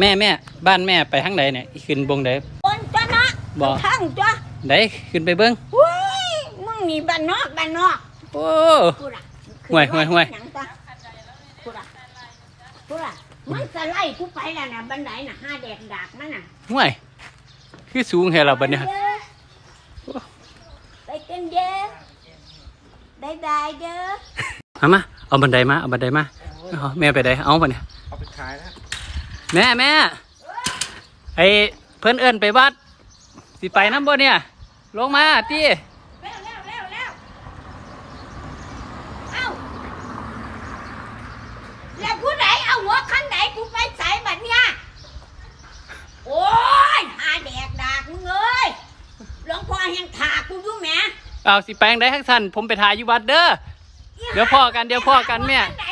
แม่แม่บ้านแม่ไปทางใดเนี่ยขึ้นบงใดบนจ้ะนะบ่ทั้งจ้ะใดขึ้นไปเบิ้งเฮ้ยมึงนี่บ้านนอกบ้านนอกโอ้พูดอะห่วยห่วยห่วยหงจ้ะพูดอะพูดอะมันสไลด์กูไปแล้วนะบันไดน่ะห้าแดกดากมันน่ะห่วยคือสูงแค่เราบัดเนี่ยไปกันเด้อบายบายเด้อเอามาเอาบันไดมาเอาบันไดมาเอาแม่ไปไดเอาปะเนี่ยเอาไปขายนะ แม่แม่ไอเพิ่นเอิ้นไปวัด สิไปน้ำบ่เนี่ย ลงมาตีเร็วเร็วเร็วเร็วเอ้าแล้วผู้ใดเอาหัวคันไหนกูไปใส่บัดเนี่ยโอ้ยหาแดกดากมึงเอ้ยหลวงพ่อแห่งถากูอยู่แหมเอาสิแปลงได้ทักสันผมไปถ่ายอยู่วัดเด้อเดี๋ยวพ่อกันเดี๋ยวพ่อกันแม่หัวคัน